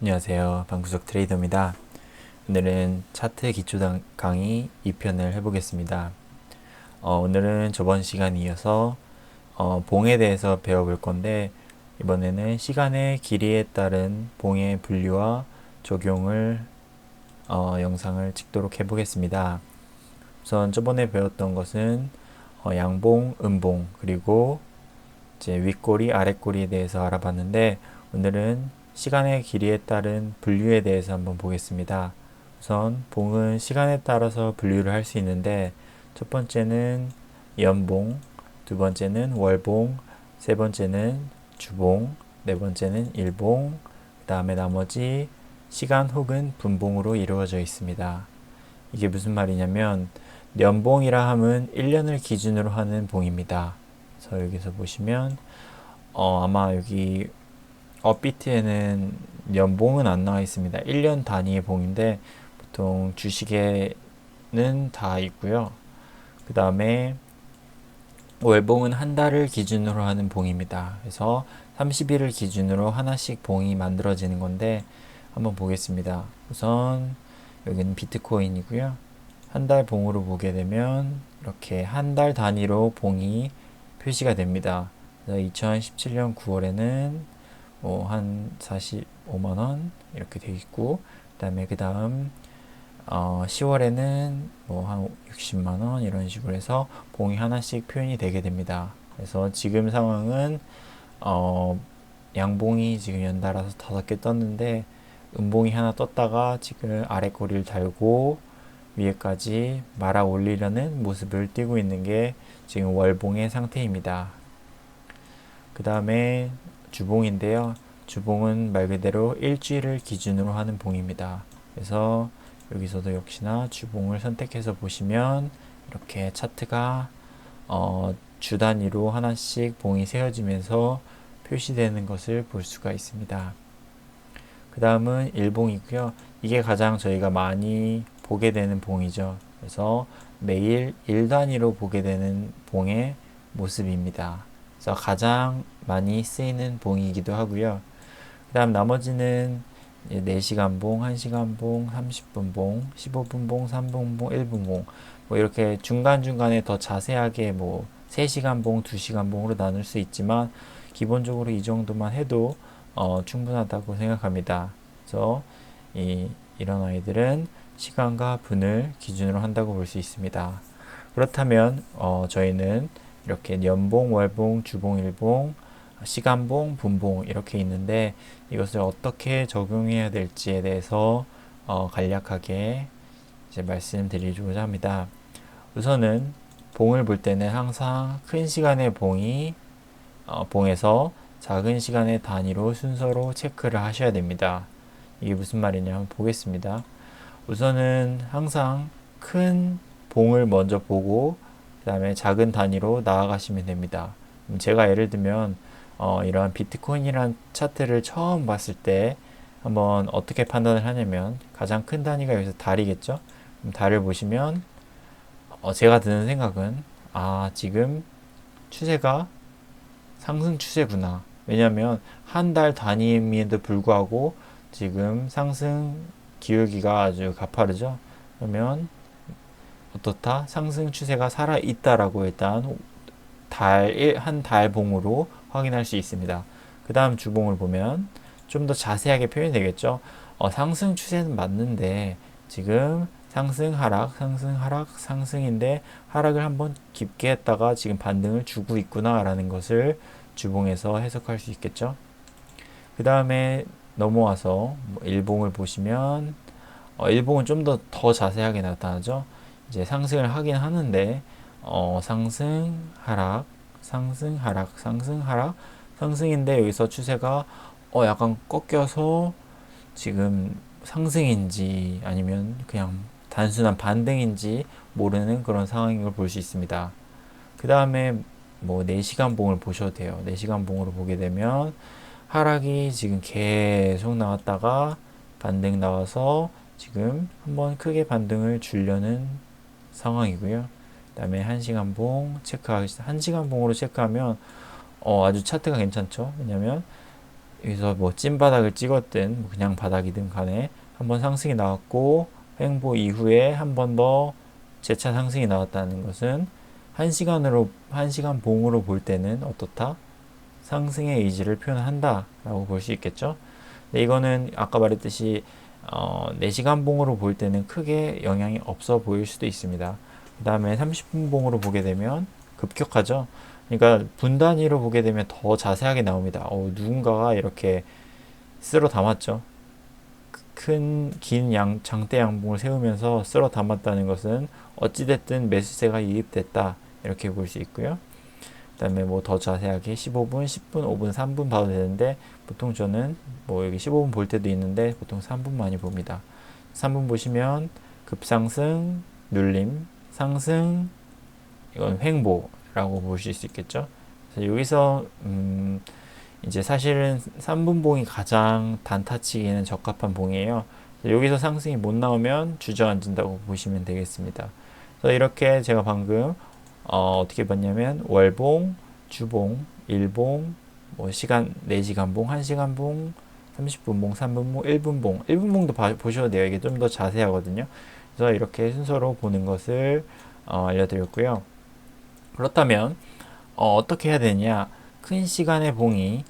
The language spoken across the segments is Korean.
안녕하세요. 방구석 트레이더입니다. 오늘은 차트 기초 당- 강의 2편을 해보겠습니다. 어, 오늘은 저번 시간 이어서 어, 봉에 대해서 배워볼 건데 이번에는 시간의 길이에 따른 봉의 분류와 적용을 어, 영상을 찍도록 해보겠습니다. 우선 저번에 배웠던 것은 어, 양봉, 음봉 그리고 이제 윗꼬리, 아랫꼬리에 대해서 알아봤는데 오늘은 시간의 길이에 따른 분류에 대해서 한번 보겠습니다. 우선 봉은 시간에 따라서 분류를 할 수 있는데 첫 번째는 연봉, 두 번째는 월봉, 세 번째는 주봉, 네 번째는 일봉, 그 다음에 나머지 시간 혹은 분봉으로 이루어져 있습니다. 이게 무슨 말이냐면 연봉이라 함은 1년을 기준으로 하는 봉입니다. 그래서 여기서 보시면 어, 아마 여기 업비트에는 연봉은 안 나와 있습니다. 1년 단위의 봉인데 보통 주식에는 다 있고요. 그 다음에 월봉은 한 달을 기준으로 하는 봉입니다. 그래서 30일을 기준으로 하나씩 봉이 만들어지는 건데 한번 보겠습니다. 우선 여기는 비트코인이고요. 한 달 봉으로 보게 되면 이렇게 한 달 단위로 봉이 표시가 됩니다. 2017년 9월에는 뭐한 45만 원 이렇게 돼 있고 그다음에 그다음 어 10월에는 뭐 한 60만 원 이런 식으로 해서 봉이 하나씩 표현이 되게 됩니다. 그래서 지금 상황은 어 양봉이 지금 연달아서 다섯 개 떴는데 음봉이 하나 떴다가 지금 아래 꼬리를 달고 위에까지 말아 올리려는 모습을 띄고 있는 게 지금 월봉의 상태입니다. 그 다음에 주봉인데요. 주봉은 말 그대로 일주일을 기준으로 하는 봉입니다. 그래서 여기서도 역시나 주봉을 선택해서 보시면 이렇게 차트가 어, 주 단위로 하나씩 봉이 세워지면서 표시되는 것을 볼 수가 있습니다. 그 다음은 일봉이고요. 이게 가장 저희가 많이 보게 되는 봉이죠. 그래서 매일 일 단위로 보게 되는 봉의 모습입니다. 그래서 가장 많이 쓰이는 봉이기도 하고요. 그 다음 나머지는 4시간 봉, 1시간 봉, 30분 봉, 15분 봉, 3분 봉, 1분 봉. 뭐 이렇게 중간중간에 더 자세하게 뭐 3시간 봉, 2시간 봉으로 나눌 수 있지만 기본적으로 이 정도만 해도 어, 충분하다고 생각합니다. 그래서 이, 이런 아이들은 시간과 분을 기준으로 한다고 볼 수 있습니다. 그렇다면 어, 저희는 이렇게 연봉, 월봉, 주봉, 일봉, 시간봉, 분봉 이렇게 있는데 이것을 어떻게 적용해야 될지에 대해서 어, 간략하게 이제 말씀드리고자 합니다. 우선은 봉을 볼 때는 항상 큰 시간의 봉이 어, 봉에서 작은 시간의 단위로 순서로 체크를 하셔야 됩니다. 이게 무슨 말이냐 한번 보겠습니다. 우선은 항상 큰 봉을 먼저 보고 그 다음에 작은 단위로 나아가시면 됩니다. 제가 예를 들면 어, 이러한 비트코인이란 차트를 처음 봤을 때 한번 어떻게 판단을 하냐면 가장 큰 단위가 여기서 달이겠죠. 달을 보시면 어, 제가 드는 생각은 아 지금 추세가 상승 추세구나. 왜냐하면 한 달 단위임에도 불구하고 지금 상승 기울기가 아주 가파르죠. 그러면 어떻다? 상승 추세가 살아 있다라고 일단 달한 달봉으로 확인할 수 있습니다. 그 다음 주봉을 보면 좀 더 자세하게 표현이 되겠죠. 어, 상승 추세는 맞는데 지금 상승 하락 상승 하락 상승인데 하락을 한번 깊게 했다가 지금 반등을 주고 있구나라는 것을 주봉에서 해석할 수 있겠죠. 그 다음에 넘어와서 뭐 일봉을 보시면 어, 일봉은 좀 더 더 자세하게 나타나죠. 이제 상승을 하긴 하는데 어, 상승 하락 상승 하락 상승 하락 상승인데 여기서 추세가 어 약간 꺾여서 지금 상승인지 아니면 그냥 단순한 반등인지 모르는 그런 상황인 걸 볼 수 있습니다. 그 다음에 뭐 4시간 봉을 보셔도 돼요. 4시간 봉으로 보게 되면 하락이 지금 계속 나왔다가 반등 나와서 지금 한번 크게 반등을 주려는 상황이고요. 그 다음에 1시간 봉 체크하겠습니다. 1시간 봉으로 체크하면 어, 아주 차트가 괜찮죠. 왜냐면 여기서 뭐 찐바닥을 찍었든 뭐 그냥 바닥이든 간에 한번 상승이 나왔고 횡보 이후에 한 번 더 재차 상승이 나왔다는 것은 한 시간으로 한 시간 봉으로 볼 때는 어떻다? 상승의 의지를 표현한다라고 볼 수 있겠죠. 근데 이거는 아까 말했듯이 어, 4시간 봉으로 볼 때는 크게 영향이 없어 보일 수도 있습니다. 그 다음에 30분 봉으로 보게 되면 급격하죠. 그러니까 분 단위로 보게 되면 더 자세하게 나옵니다. 어, 누군가가 이렇게 쓸어 담았죠. 큰 긴 양 장대 양봉을 세우면서 쓸어 담았다는 것은 어찌됐든 매수세가 유입됐다 이렇게 볼 수 있고요. 그다음에 뭐 더 자세하게 15분, 10분, 5분, 3분 봐도 되는데 보통 저는 뭐 여기 15분 볼 때도 있는데 보통 3분 많이 봅니다. 3분 보시면 급상승, 눌림, 상승, 이건 횡보라고 보실 수 있겠죠. 그래서 여기서 음 이제 사실은 3분 봉이 가장 단타치기에는 적합한 봉이에요. 여기서 상승이 못 나오면 주저앉는다고 보시면 되겠습니다. 그래서 이렇게 제가 방금 어, 어떻게 봤냐면 월봉, 주봉, 일봉, 뭐 시간 4시간 봉, 1시간 봉, 30분 봉, 3분 봉, 1분 봉, 1분 봉도 봐, 보셔도 돼요. 이게 좀 더 자세하거든요. 그래서 이렇게 순서로 보는 것을 어, 알려드렸고요. 그렇다면 어, 어떻게 해야 되냐? 큰 시간의 봉이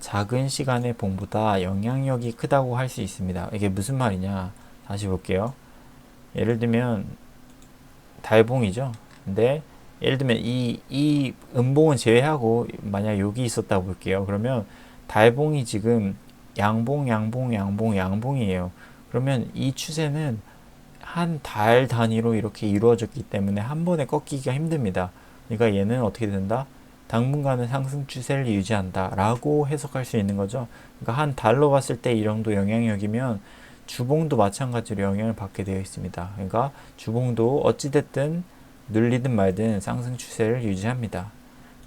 작은 시간의 봉보다 영향력이 크다고 할 수 있습니다. 이게 무슨 말이냐? 다시 볼게요. 예를 들면 달봉이죠. 근데 예를 들면 이, 이 음봉은 제외하고 만약 여기 있었다 볼게요. 그러면 달봉이 지금 양봉, 양봉, 양봉, 양봉이에요. 그러면 이 추세는 한 달 단위로 이렇게 이루어졌기 때문에 한 번에 꺾이기가 힘듭니다. 그러니까 얘는 어떻게 된다? 당분간은 상승 추세를 유지한다 라고 해석할 수 있는 거죠. 그러니까 한 달로 봤을 때 이 정도 영향력이면 주봉도 마찬가지로 영향을 받게 되어 있습니다. 그러니까 주봉도 어찌됐든 눌리든 말든 상승 추세를 유지합니다.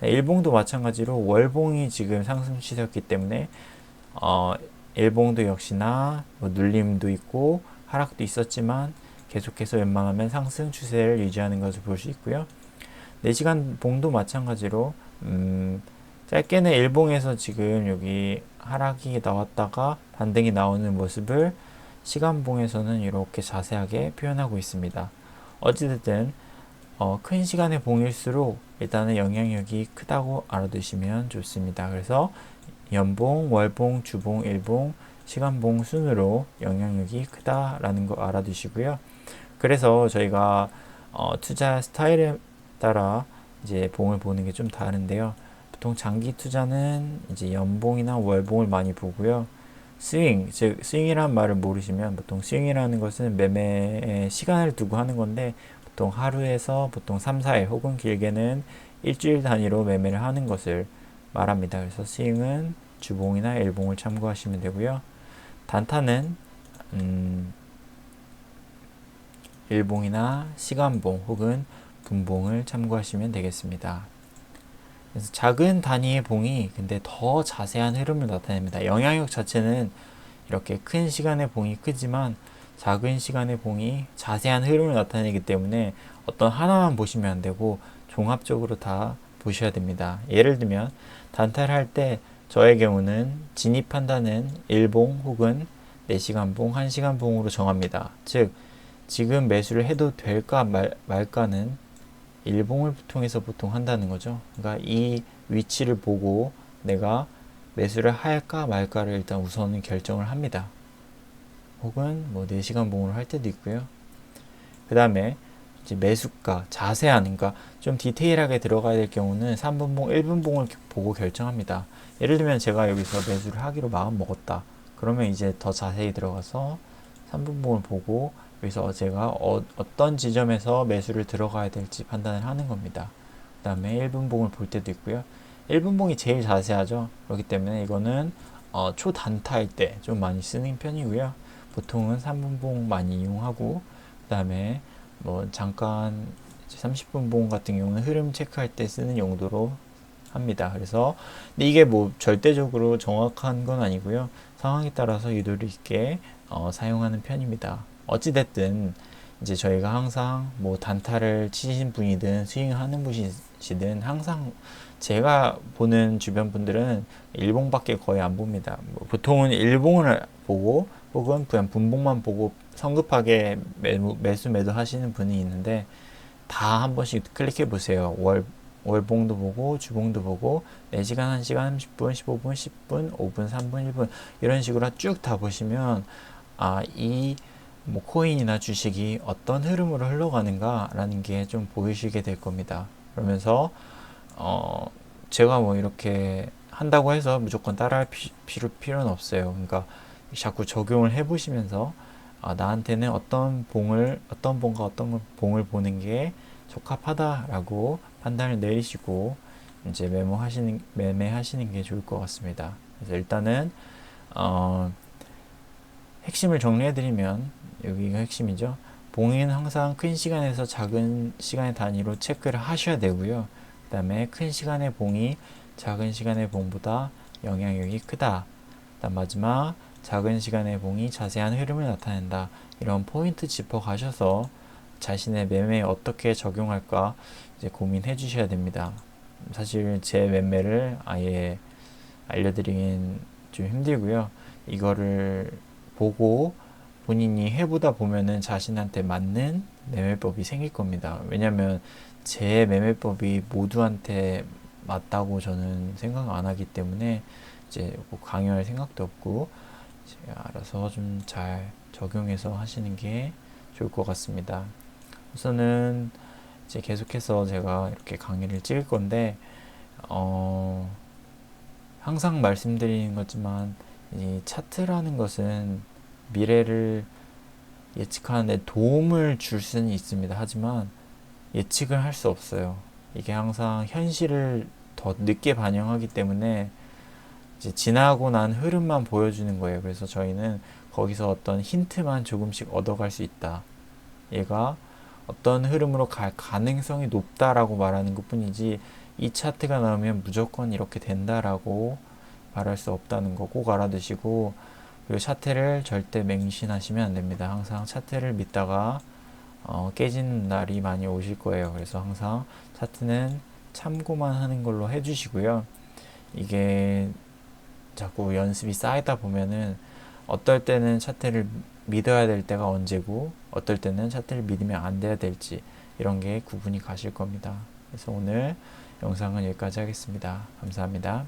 일봉도 마찬가지로 월봉이 지금 상승 추세였기 때문에 어, 일봉도 역시나 뭐 눌림도 있고 하락도 있었지만 계속해서 웬만하면 상승 추세를 유지하는 것을 볼 수 있고요. 4시간 봉도 마찬가지로 음, 짧게는 일봉에서 지금 여기 하락이 나왔다가 반등이 나오는 모습을 시간봉에서는 이렇게 자세하게 표현하고 있습니다. 어찌됐든 어, 큰 시간의 봉일수록 일단은 영향력이 크다고 알아두시면 좋습니다. 그래서 연봉, 월봉, 주봉, 일봉, 시간봉 순으로 영향력이 크다라는 거 알아두시고요. 그래서 저희가 어, 투자 스타일에 따라 이제 봉을 보는 게 좀 다른데요. 보통 장기 투자는 이제 연봉이나 월봉을 많이 보고요. 스윙, 즉 스윙이라는 말을 모르시면 보통 스윙이라는 것은 매매 시간을 두고 하는 건데 보통 하루에서 보통 3, 4일 혹은 길게는 일주일 단위로 매매를 하는 것을 말합니다. 그래서 스윙은 주봉이나 일봉을 참고하시면 되고요. 단타는 음, 일봉이나 시간봉 혹은 분봉을 참고하시면 되겠습니다. 그래서 작은 단위의 봉이 근데 더 자세한 흐름을 나타냅니다. 영향력 자체는 이렇게 큰 시간의 봉이 크지만 작은 시간의 봉이 자세한 흐름을 나타내기 때문에 어떤 하나만 보시면 안 되고 종합적으로 다 보셔야 됩니다. 예를 들면 단타를 할 때 저의 경우는 진입한다는 1봉 혹은 4시간 봉, 1시간 봉으로 정합니다. 즉 지금 매수를 해도 될까 말, 말까는 일봉을 통해서 보통 한다는 거죠. 그러니까 이 위치를 보고 내가 매수를 할까 말까를 일단 우선은 결정을 합니다. 혹은 뭐 4시간 봉으로 할 때도 있고요. 그 다음에 이제 매수가, 자세한, 그러니까 좀 디테일하게 들어가야 될 경우는 3분봉, 1분봉을 보고 결정합니다. 예를 들면 제가 여기서 매수를 하기로 마음 먹었다. 그러면 이제 더 자세히 들어가서 3분봉을 보고 여기서 제가 어, 떤 지점에서 매수를 들어가야 될지 판단을 하는 겁니다. 그 다음에 1분봉을 볼 때도 있고요. 1분봉이 제일 자세하죠. 그렇기 때문에 이거는 어, 초단타일 때 좀 많이 쓰는 편이고요. 보통은 3분봉 많이 이용하고 그 다음에 뭐 잠깐 30분 봉 같은 경우는 흐름 체크할 때 쓰는 용도로 합니다. 그래서 이게 뭐 절대적으로 정확한 건 아니고요. 상황에 따라서 유도리 있게 어, 사용하는 편입니다. 어찌됐든 이제 저희가 항상 뭐 단타를 치신 분이든 스윙하는 분이시든 항상 제가 보는 주변 분들은 일봉밖에 거의 안 봅니다. 뭐 보통은 일봉을 보고 혹은 그냥 분봉만 보고 성급하게 매수, 매수 매도 하시는 분이 있는데 다 한 번씩 클릭해 보세요. 월 월봉도 보고 주봉도 보고 4시간, 1시간, 30분, 15분, 10분, 5분, 3분, 1분 이런 식으로 쭉 다 보시면 아, 이 뭐 코인이나 주식이 어떤 흐름으로 흘러가는가라는 게 좀 보이시게 될 겁니다. 그러면서 어, 제가 뭐 이렇게 한다고 해서 무조건 따라할 필요는 없어요. 그러니까 자꾸 적용을 해보시면서 아, 나한테는 어떤 봉을 어떤 봉과 어떤 봉을 보는 게 적합하다라고 판단을 내리시고 이제 메모하시는 매매하시는 게 좋을 것 같습니다. 그래서 일단은 어, 핵심을 정리해드리면 여기가 핵심이죠. 봉인 항상 큰 시간에서 작은 시간의 단위로 체크를 하셔야 되고요. 그 다음에 큰 시간의 봉이 작은 시간의 봉보다 영향력이 크다. 그다음 마지막 작은 시간의 봉이 자세한 흐름을 나타낸다. 이런 포인트 짚어 가셔서 자신의 매매에 어떻게 적용할까 이제 고민해 주셔야 됩니다. 사실 제 매매를 아예 알려드리긴 좀 힘들고요. 이거를 보고 본인이 해보다 보면은 자신한테 맞는 매매법이 생길 겁니다. 왜냐면 제 매매법이 모두한테 맞다고 저는 생각 안 하기 때문에 이제 뭐 강요할 생각도 없고 알아서 좀 잘 적용해서 하시는 게 좋을 것 같습니다. 우선은 이제 계속해서 제가 이렇게 강의를 찍을 건데 어 항상 말씀드리는 거지만 이 차트라는 것은 미래를 예측하는데 도움을 줄 수는 있습니다. 하지만 예측을 할 수 없어요. 이게 항상 현실을 더 늦게 반영하기 때문에 지나고 난 흐름만 보여주는 거예요. 그래서 저희는 거기서 어떤 힌트만 조금씩 얻어갈 수 있다. 얘가 어떤 흐름으로 갈 가능성이 높다라고 말하는 것 뿐이지 이 차트가 나오면 무조건 이렇게 된다라고 말할 수 없다는 거 꼭 알아두시고 그리고 차트를 절대 맹신하시면 안 됩니다. 항상 차트를 믿다가 어, 깨지는 날이 많이 오실 거예요. 그래서 항상 차트는 참고만 하는 걸로 해주시고요. 이게 자꾸 연습이 쌓이다 보면은 어떨 때는 차트를 믿어야 될 때가 언제고 어떨 때는 차트를 믿으면 안 돼야 될지 이런 게 구분이 가실 겁니다. 그래서 오늘 영상은 여기까지 하겠습니다. 감사합니다.